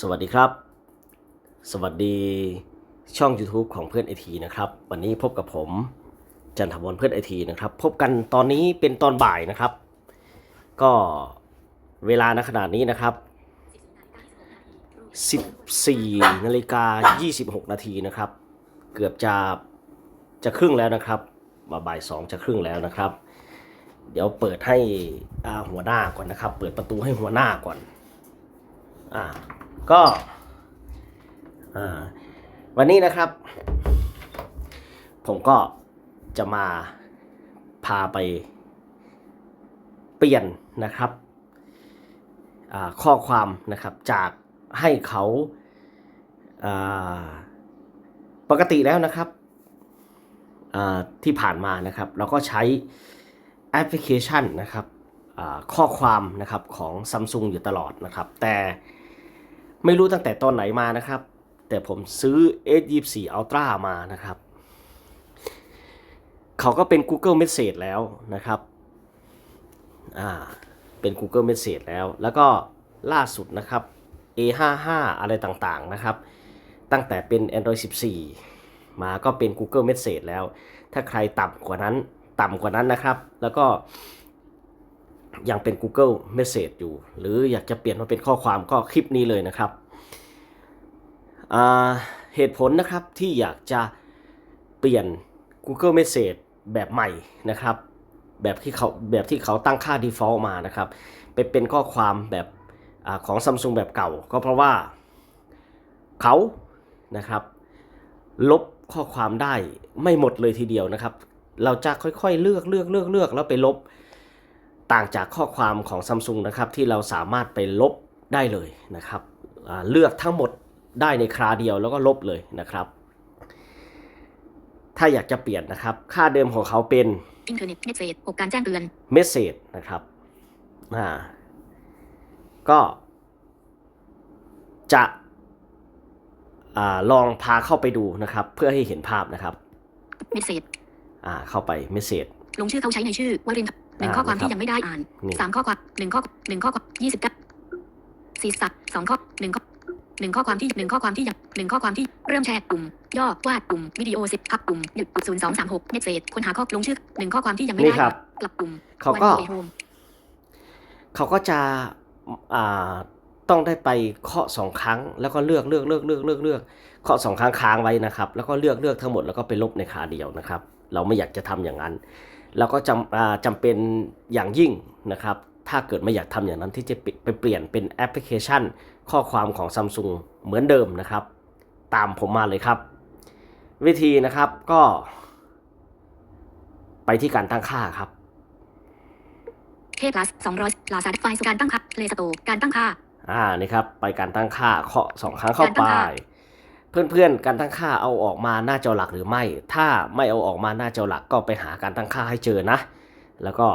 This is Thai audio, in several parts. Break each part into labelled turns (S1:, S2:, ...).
S1: สวัสดีครับ สวัสดีช่อง YouTube ของเพื่อนไอทีนะครับ วันนี้พบกับผมจันทวรเพื่อนไอทีนะครับ พบกันตอนนี้เป็นตอนบ่ายนะครับ ก็เวลาณขนาดนี้นะครับ 14นาฬิกา26 นาทีนะครับ เกือบจะจะครึ่งแล้วนะครับมาบ่ายสองจะครึ่งแล้วนะครับ เดี๋ยวเปิดให้หัวหน้าก่อนนะครับ เปิดประตูให้หัวหน้าก่อนอ่า ก็วันนี้นะครับ ผมก็จะมาพาไปเปลี่ยนนะครับข้อความนะครับจากให้เขาาปกติแล้วนะครับที่ผ่านมานะครับ เราก็ใช้แอปพลิเคชันนะครับข้อความนะครับของ Samsung อยู่ตลอดนะครับ แต่ ไม่รู้ตั้งแต่ตอนไหนมานะครับ แต่ผมซื้อ S24 Ultra มานะครับ เขาก็เป็น Google Message แล้วนะครับอ่าเป็น Google Message แล้ว แล้วก็ล่าสุดนะครับ A55 อะไรต่างๆนะครับ ตั้งแต่เป็น Android 14 มาก็เป็น Google Message แล้ว ถ้าใครต่ำกว่านั้นต่ำกว่านั้นนะครับ แล้วก็ ยังเป็น Google Message อยู่ หรืออยากจะเปลี่ยนมาเป็นข้อความก็คลิปนี้เลยนะครับ เหตุผลนะครับที่อยากจะเปลี่ยน Google Message แบบใหม่นะครับ แบบที่เขาแบบที่เขาตั้งค่า default มานะครับ ไปเป็นข้อความแบบอของ Samsung แบบเก่า ก็เพราะว่าเขานะครับ ลบข้อความได้ไม่หมดเลยทีเดียวนะครับ เราจะค่อยๆเลือกเลือกเลือกเลือกแล้วไปลบ ต่างจากข้อความของ Samsung นะครับที่เราสามารถไปลบได้เลยนะครับอ่าเลือกทั้งหมดได้ในคราเดียวแล้วก็ลบเลยนะครับ ถ้าอยากจะเปลี่ยนนะครับ ค่าเดิมของเขาเป็น
S2: อินเทอร์เน็ตเมสเซจ6การแจ้งเตือน
S1: เมสเซจนะครับอ่าก็ จะอ่าลองพาเข้าไปดูนะครับ เพื่อให้เห็นภาพนะครับ
S2: เมสเซจ
S1: อ่าเข้าไปเมสเซจ
S2: ลงชื่อเขาใช้ในชื่อวรินทร์ห นึ่ง
S1: อ่า
S2: ข้อความ
S1: นะครับ
S2: ที่ยังไม่ได้อ่าน
S1: นี่
S2: สามข้อความหนึ่งข้อหนึ่งข้อยี่สิบเก้าสี่สัตว์สองข้อหนึ่งข้อหนึ่งข้อความที่หนึ่งข้อความที่ยังหนึ่งข้อความที่เริ่มแชร์ปุ่ม ย่อวาดปุ่มวิดีโอสิบพับปุ่มหยุดปุ่มศูนย์สองสามหกเมสเซจค้นหาข้อลงชื่อหนึ่งข้อความที่ยังไม่
S1: นี่
S2: ได้
S1: ครับ
S2: กลับปุ่ม
S1: เขาก็
S2: วันเดย์โฮม
S1: เขาก็จะอ่าต้องได้ไปเคาะสองครั้ง แล้วก็เลือกเลือกเลือกเลือกเลือกเลือกเคาะสองครั้งค้างไว้นะครับ แล้วก็เลือกเลือกทั้งหมดแล้วก็ไปลบในขาเดียวนะครับ เราไม่อยากจะทำอย่างนั้น แล้วก็จำอ่าจำเป็นอย่างยิ่งนะครับ ถ้าเกิดไม่อยากทำอย่างนั้นที่จะไปเปลี่ยนเป็นแอปพลิเคชัน ข้อความของ Samsung เหมือนเดิมนะครับ ตามผมมาเลยครับ วิธีนะครับก็ ไปที่การตั้งค่าครับ
S2: เคพลัสสองร้อยลาซาไฟล์การตั้งค่าเลสโตการตั้งค่า
S1: อ่านี่ครับ ไปการตั้งค่าเคาะสองครั้งเข้า
S2: การตั้
S1: ไป
S2: งค่า
S1: เพื่อนๆการตั้งค่าเอาออกมาหน้าจอหลักหรือไม่ ถ้าไม่เอาออกมาหน้าจอหลักก็ไปหาการตั้งค่าให้เจอนะ แล้วก็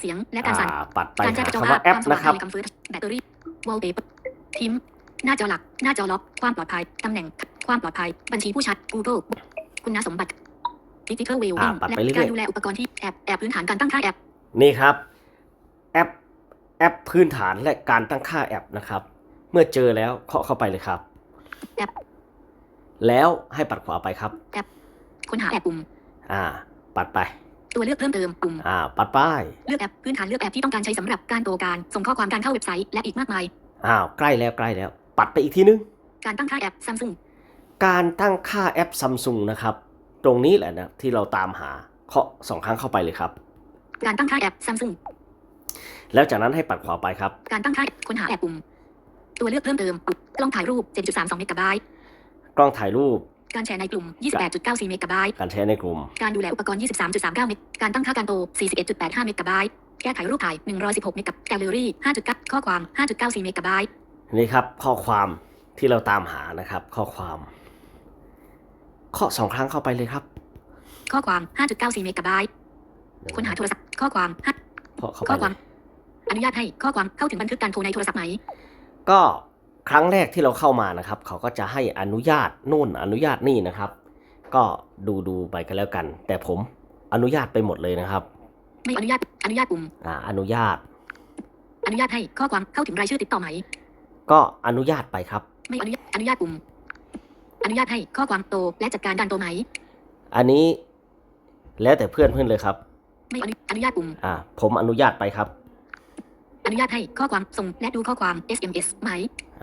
S2: เสียงและการสั่น
S1: อ่าปัดไป
S2: การแจ้ง
S1: หา
S2: จอ
S1: คำ
S2: ภา
S1: ว่า
S2: พ
S1: แอป
S2: ความสว่า
S1: นะ
S2: ง
S1: ครับ
S2: ในคำฟื้นแบตเตอรี่วอลเปเปอร์พิมพ์หน้าจอหลัก หน้าจอล็อก ความปลอดภัย ตำแหน่ง ความปลอดภัย บัญชีผู้ใช้ Google คุณสมบัติ Digital Wellbeing
S1: อ่าปัด
S2: และ
S1: ไปเรื่อยๆ
S2: การดูแลอุปกรณ์ที่แอบแอบพื้นฐานการตั้งค่าแอป
S1: นี่ครับ แอป แอปพื้นฐานและการตั้งค่าแอปนะครับ เมื่อเจอแล้วเคาะเข้าไปเลยครับ
S2: แอป
S1: แล้วให้ปัดขวาไปครับ
S2: ค้นหาแอปปุ่ม
S1: อ่า ปัดไป
S2: ตัวเลือกเพิ่มเติมปุ่ม
S1: อ่า ปัดไป
S2: เลือกแอปพื้นฐานเลือกแอปที่ต้องการใช้สำหรับการโตการ ส่งข้อความการเข้าเว็บไซต์และอีกมากมาย
S1: อ้าว ใกล้แล้วใกล้แล้ว ปัดไปอีกทีนึง
S2: การตั้งค่าแอป Samsung
S1: การตั้งค่าแอป Samsung นะครับ ตรงนี้แหละนะที่เราตามหาเคาะสองครั้งเข้าไปเลยครับ
S2: การตั้งค่าแอป Samsung
S1: แล้วจากนั้นให้ปัดขวาไปครับ
S2: การตั้งค่าแอปค้นหาแอปปุ่ม ตัวเลือกเพิ่มเติมปุ่มกล้องถ่ายรูป 7.32เมกะไบต์
S1: กล้องถ่ายรูป
S2: การแชร์ในกลุ่ม 28.94 เมกะไบต์
S1: การแชร์ในกลุ่ม
S2: การดูแลอุปกรณ์ 23.39 เมก การตั้งค่าการโต 41.85 เมกะไบต์ แก้ไขรูปถ่าย 116 เมกะแกลเลอรี่ 5.9 ข้อความ 5.94 เมกะไบต์
S1: นี่ครับข้อความที่เราตามหานะครับ ข้อความเคาะสองครั้งเข้าไปเลยครับ
S2: ข้อความ 5.94 เมกะไบต์ค้นหาโทรศัพท์ ข้อความห้า
S1: เคาะเข้าไป
S2: ข้อค
S1: เล
S2: วาม
S1: ย
S2: อนุญาตให้ข้อความเข้าถึงบันทึกการโทรในโทรศัพท์ไหม
S1: ก็ ครั้งแรกที่เราเข้ามานะครับ เขาก็จะให้อนุญาตนู่นอนุญาตนี่นะครับ ก็ดูดูไปกันแล้วกัน แต่ผมอนุญาตไปหมดเลยนะครับ
S2: ไม่อนุญาตอนุญาตปุ่ม
S1: อ่าอนุญาต
S2: อนุญาตให้ข้อความเข้าถึงรายชื่อติดต่อไหม
S1: ก็อนุญาตไปครับ
S2: ไม่อนุญาตอนุญาตปุ่มอนุญาตให้ข้อความโตและจัดการการโตไหม
S1: อันนี้แล้วแต่เพื่อนเพื่อนเลยครับ
S2: ไม่อนุอนุญาตปุ่ม
S1: อ่าผมอนุญาตไปครับ
S2: อนุญาตให้ข้อความส่งและดูข้อความ SMS ไหม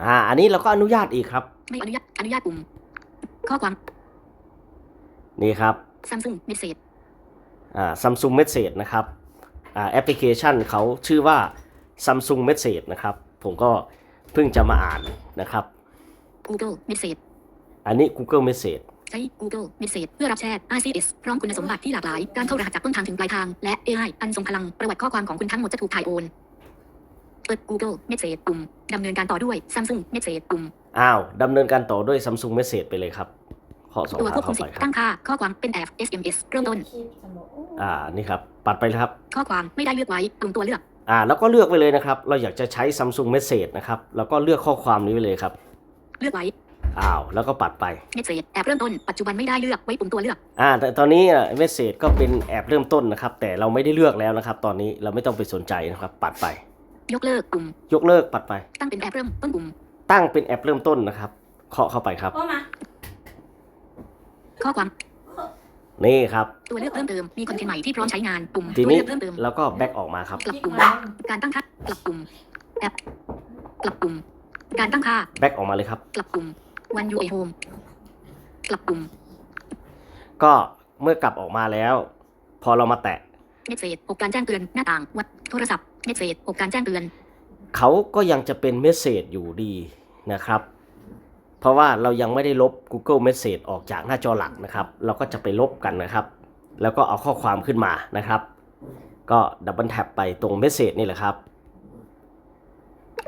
S1: อ่า อันนี้เราก็อนุญาตอีกครับ
S2: ไม่อนุญาต อนุญาตปุ่ม ข้อความ
S1: นี่ครับ
S2: Samsung Message
S1: อ่า Samsung Message นะครับ อ่า แอปพลิเคชันเขาชื่อว่า Samsung Message นะครับ ผมก็เพิ่งจะมาอ่านนะครับ
S2: Google Message
S1: อันนี้ Google Message
S2: ใช้ Google Message เพื่อรับแชท RCS พร้อมคุณสมบัติที่หลากหลาย การเข้ารหัสจากต้นทางถึงปลายทาง และ AI อันทรงพลัง ประวัติข้อความของคุณทั้งหมดจะถูกถ่ายโอน เปิด Google Message ปุ่มดำเนินการต่อด้วย Samsung Message ปุ่ม
S1: อ้าวดำเนินการต่อด้วย Samsung Message ไปเลยครับข้อสอง
S2: ตัว
S1: หา
S2: ควบคุ
S1: เข้าม
S2: สิ
S1: ไป
S2: ทธิ์
S1: ครับ
S2: ตั้งค่าข้อความเป็นแอป SMS เริ่มต้น
S1: อ่านี่ครับ ปัดไปเลยครับ
S2: ข้อความไม่ได้เลือกไว้ปุ่มตัวเลือก
S1: อ่า แล้วก็เลือกไปเลยนะครับ เราอยากจะใช้ Samsung Message นะครับ แล้วก็เลือกข้อความนี้ไปเลยครับ
S2: เลือกไว้
S1: อ้าวแล้วก็ปัดไป
S2: Message แอปเริ่มต้นปัจจุบันไม่ได้เลือกไว้ปุ่มตัวเลือก
S1: อ่าแต่ตอนนี้เมสเซจก็เป็นแอปเริ่มต้นนะครับ แต่เราไม่ได้เลือกแล้วนะครับ ตอนนี้เราไม่ต้องไปสนใจนะครับ ปัดไป
S2: ยกเลิกปุ่ม
S1: ยกเลิกปัดไป
S2: ตั้งเป็นแอปเริ่มต้นปุ่ม
S1: ตั้งเป็นแอปเริ่มต้นนะครับ เคาะเข้าไปครับ
S3: ก็มา
S2: ข้อความ
S1: นี่ครับ
S2: ตัวเลือกเพิ่มเติม มีคอนเทนต์ใหม่ที่พร้อมใช้งาน ปุ่ม
S1: ที
S2: ตัว
S1: นี้
S2: เลือกเพิ่มเติม
S1: แล้วก็แบ็กออกมาครับ
S2: กลับปุ่ม การตั้งค่ากลับปุ่ม แอป กลับปุ่ม การตั้งค่า
S1: แบ็กออกมาเลยครับ
S2: กลับปุ่ม One UI Home กลับปุ่ม
S1: ก็เมื่อกลับออกมาแล้ว พอเรามาแตะ
S2: เมสเซจ6การแจ้งเตือน หน้าต่างวัดโทรศัพท์ เมสเซจ6การแจ้งเตือน
S1: เขาก็ยังจะเป็นเมสเซจอยู่ดีนะครับ เพราะว่าเรายังไม่ได้ลบ Google Message ออกจากหน้าจอหลักนะครับ เราก็จะไปลบกันนะครับ แล้วก็เอาข้อความขึ้นมานะครับ ก็ดับเบิลแท็บไปตรงเมสเซจนี่แหละครับ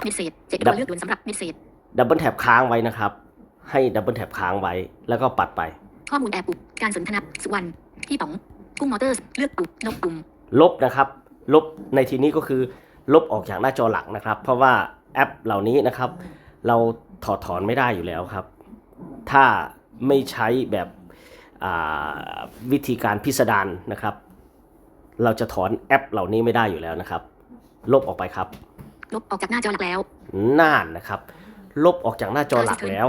S2: เมสเซจเจ็ด
S1: ดั
S2: ตั
S1: บ
S2: วเลือกด่วนสำหรับเมสเซจ
S1: ดับเบิลแท็บค้างไว้นะครับ ให้ดับเบิลแท็บค้างไว้ แล้วก็ปัดไป
S2: ข้อมูลแอปปุ่มการสนทนาสุวรรณพี่ป๋องกุ้งมอเตอร์เลือกปุ่มลบปุ่ม
S1: ลบนะครับ ลบในที่นี้ก็คือลบออกจากหน้าจอหลักนะครับ เพราะว่าแอปเหล่านี้นะครับ เราถอดถอนไม่ได้อยู่แล้วครับ ถ้าไม่ใช้แบบอ่าวิธีการพิสดารนะครับ เราจะถอนแอปเหล่านี้ไม่ได้อยู่แล้วนะครับ ลบออกไปครับ
S2: ลบออกจากหน้าจอหลักแล้ว
S1: น่านนะครับ ลบออกจากหน้าจอหลักแล้ว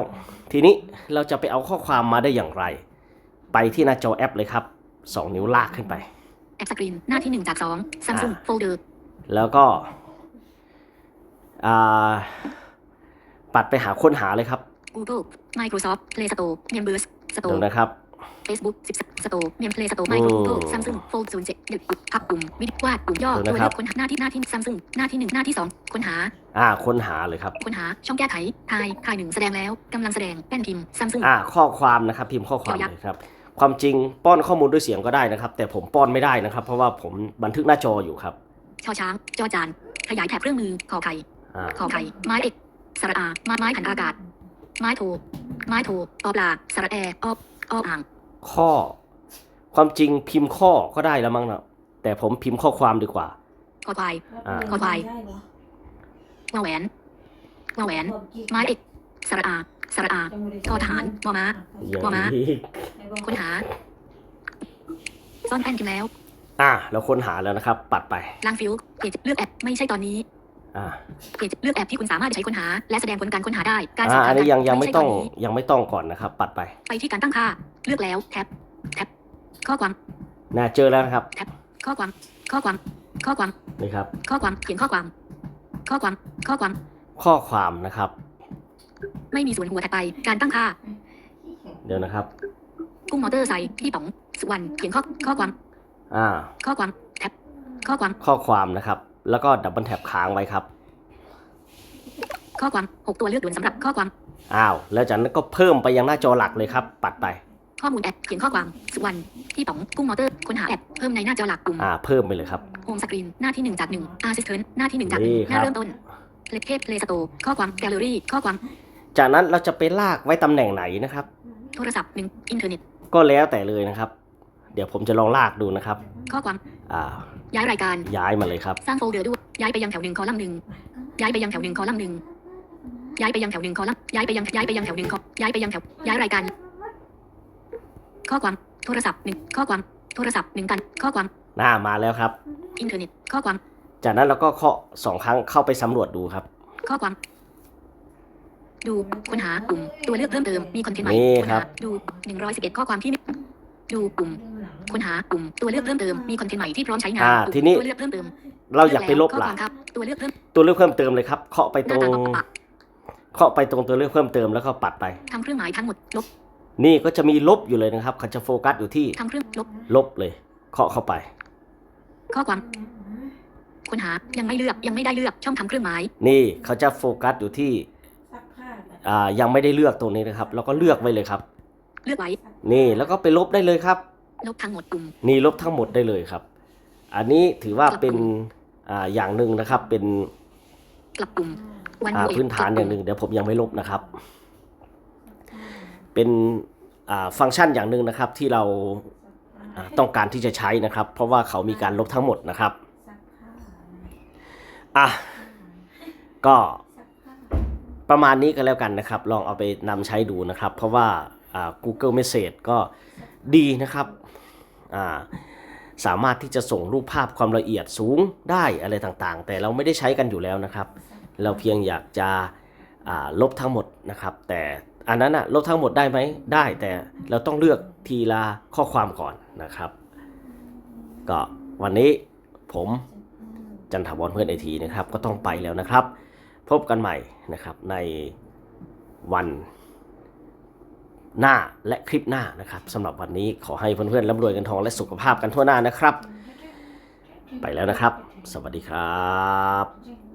S1: ทีนี้เราจะไปเอาข้อความมาได้อย่างไร ไปที่หน้าจอแอปเลยครับสองนิ้วลากขึ้นไป
S2: แอปสกรีนหน้าที่1จาก2 Samsung Folder
S1: แล้วก็อ่าปัดไปหาค้นหาเลยครับ
S2: Google Microsoft Play Store Members
S1: เดี๋
S2: Store
S1: ยวนะครับ
S2: Facebook 10 Store Mem Play Store Micro Google Samsung Fold 07หยุดปุ่มพับปุ่มวิดีวาดปุ่มย่อ
S1: เดี๋
S2: ตั
S1: ยวว
S2: เลื
S1: นะครั
S2: อบกค้นหาหน้าที่หน้าที่ Samsung หน้าที่1หน้าที่2ค้นหา
S1: อ่าค้นหาเลยครับ
S2: ค้นหาช่องแก้ไขทายทายหนึ่งแสดงแล้วกำลังแสดงแป้นพิมพ์ Samsung
S1: อ่าข้อความนะครับ พิมพ์ข้อความเลยครับ ความจริงป้อนข้อมูลด้วยเสียงก็ได้นะครับ แต่ผมป้อนไม่ได้นะครับ เพราะว่าผมบันทึกหน้าจออยู่ครับ
S2: ชอช้างจอจานขยายแถบเครื่องมือขอไข่
S1: อ่า
S2: ขอไข่ไม้เอกสระอาไม้ไม้ผันอากาศ ไม้โทไม้โทออปลาสระแอออบออบอ่าง
S1: ข้อ ความจริงพิมพ์ข้อก็ได้แล้วมั้งนะแต่ผมพิมพ์ข้อความดีกว่า
S2: คอควาย
S1: อ่า
S2: คอควายวาแหวนวาแหวน ไม้เอกสระอา สระอาทอทหารมอม้า
S1: อย่าง
S2: ว่ามา
S1: นี้
S2: ค้นหา ซ่อนแป้นพิมพ์แล้ว
S1: อ่าเราค้นหาแล้วนะครับ ปัดไป
S2: ล้างฟิวเพจเลือกแอปไม่ใช่ตอนนี้
S1: อ่า
S2: เพจเลือกแอปที่คุณสามารถใช้ค้นหา และแสดงผลการค้นหาได้ การ
S1: อ่า
S2: สื่อ
S1: อั
S2: สานร
S1: นี้ยังยังไม่
S2: ใช่
S1: ต้อง
S2: นนี้
S1: ยังไม่ต้องก่อนนะครับ ปัดไป
S2: ไปที่การตั้งค่า เลือกแล้วแท็บแท็บข้อความ
S1: น่าเจอแล้วนะครับ
S2: ข้อความ ข้อความ ข้อความ
S1: นี่ครับ
S2: ข้อความเขียนข้อความ ข้อความ ข้อความ
S1: ข้อความนะครับ
S2: ไม่มีส่วนหัวถัดไป การตั้งค่า
S1: เดี๋ยวนะครับ
S2: กุ้งมอเตอร์ใส่พี่ป๋อง สุวรรณเขียนข้อข้อความ
S1: อ่า
S2: ข้อความแท็บข้อความ
S1: ข้อความนะครับ แล้วก็ดับเบิลแท็บค้างไว้ครับ
S2: ข้อความหกตัวเลือกด่วนสำหรับข้อความ
S1: อ้าว แล้วจากนั้นก็เพิ่มไปยังหน้าจอหลักเลยครับ ปัดไป
S2: ข้อมูลแอปเขียนข้อความ สุวรรณพี่ป๋อง กุ้งมอเตอร์ ค้นหาแอปเพิ่มในหน้าจอหลักปุ่ม
S1: อ่า เพิ่มไปเลยครับ
S2: โฮมสกรีน หน้าที่1จาก1 Assistant หน้าที่1จาก
S1: นี่
S2: 1
S1: ครับ
S2: หน้าเริ่มต้นเพลย์เพจเพลย์สโตร์ข้อความ แกลเลอรี่ ข้อความ
S1: จากนั้นเราจะไปลากไว้ตำแหน่งไหนนะครับ
S2: โทรศัพท์1อินเทอร์เน็ต
S1: ก็แล้วแต่เลยนะครับ เดี๋ยวผมจะลองลากดูนะครับ
S2: ข้อความ
S1: อ่า
S2: ย้ายรายการ
S1: ย้ายมาเลยครับ
S2: สร้างโฟลเดอร์ด้วย ย้ายไปยังแถวหนึ่งคอลัมน์หนึ่งย้ายไปยังแถวหนึ่งคอลัมน์หนึ่งย้ายไปยังแถวหนึ่งคอลัมน์ ย้ายไปยัง ย้ายไปยังแถวหนึ่งคอย้ายไปยังแถว ย้ายรายการ ข้อความ โทรศัพท์หนึ่งข้อความ โทรศัพท์หนึ่งกัน ข้อความ
S1: หน้ามาแล้วครับ
S2: อินเทอร์เน็ต ข้อความ
S1: จากนั้นเราก็เคาะสองครั้งเข้าไปสำรวจดูครับ
S2: ข้อความ ดูค้นหาปุ่มตัวเลือกเพิ่มเติมมีคอนเทนต์ใหม่
S1: นี่
S2: ค้น
S1: ครั
S2: หา
S1: บ
S2: ดู111ข้อความที่ไม่ดูปุ่มค้นหาปุ่มตัวเลือกเพิ่มเติมมีคอนเทนต์ใหม่ที่พร้อมใช้งาน
S1: อ่า
S2: ปุ่ม
S1: ทีนี้
S2: ตัวเลือกเพิ่มเติม
S1: เราอยากไปลบ
S2: ข้อ
S1: ล่ะ
S2: ความครับตัวเลือกเพิ่ม
S1: ตัวเลือกเพิ่มเติมเลยครับเคาะไป
S2: ห
S1: ตร
S2: น้างตาปะ
S1: เคาะไปตรงตัวเลือกเพิ่มเติมแล้วก็ปัดไป
S2: ทำเครื่องหมายทั้งหมดลบ
S1: นี่ก็จะมีลบอยู่เลยนะครับเขาจะโฟกัสอยู่ที่
S2: ทำเครื่องลบ
S1: ลบเลย เคาะเข้าไป
S2: ข้อความค้นหายังไม่เลือกยังไม่ได้เลือกช่องทำเครื่องหมาย
S1: นี่เขาจะโฟกัสอยู่ที่
S3: ซักผ้าแบบ
S1: อ่ายังไม่ได้เลือกตรงนี้นะครับ แล้วก็เลือกไว้เลยครับ
S2: เลือกไว้
S1: นี่แล้วก็ไปลบได้เลยครับ
S2: ลบทั้งหมดปุ่ม
S1: นี่ลบทั้งหมดได้เลยครับ อันนี้ถือว่าเป็นอ่าอย่างหนึ่งนะครับ เป็น
S2: กลับปุ่มวัน
S1: อ่า
S2: โหวต
S1: พื้นฐานอย่างหนึ่งเดี๋ยวผมยังไม่ลบนะครับ เป็นอ่าฟังก์ชันอย่างหนึ่งนะครับ ที่เราอ่าต้องการที่จะใช้นะครับ เพราะว่าเขามีการลบทั้งหมดนะครับ
S3: ซักผ้า
S1: อะก็
S3: ซักผ้า
S1: ประมาณนี้ก็แล้วกันนะครับ ลองเอาไปนำใช้ดูนะครับ เพราะว่า Google Message ก็ดีนะครับาสามารถที่จะส่งรูปภาพความละเอียดสูงได้อะไรต่างๆ แต่เราไม่ได้ใช้กันอยู่แล้วนะครับ เราเพียงอยากจะลบทั้งหมดนะครับ แต่อันนั้นอะลบทั้งหมดได้ไหมได้ แต่เราต้องเลือกทีละข้อความก่อนนะครับ ก็วันนี้ผมจันทวรเพื่อนไอทีนะครับ ก็ต้องไปแล้วนะครับ พบกันใหม่นะครับในวันหน้าและคลิปหน้านะครับสำหรับวันนี้ขอให้เพื่อนๆร่ำรวยกันทองและสุขภาพกันทั่วหน้านะครับ ไปแล้วนะครับ สวัสดีครับ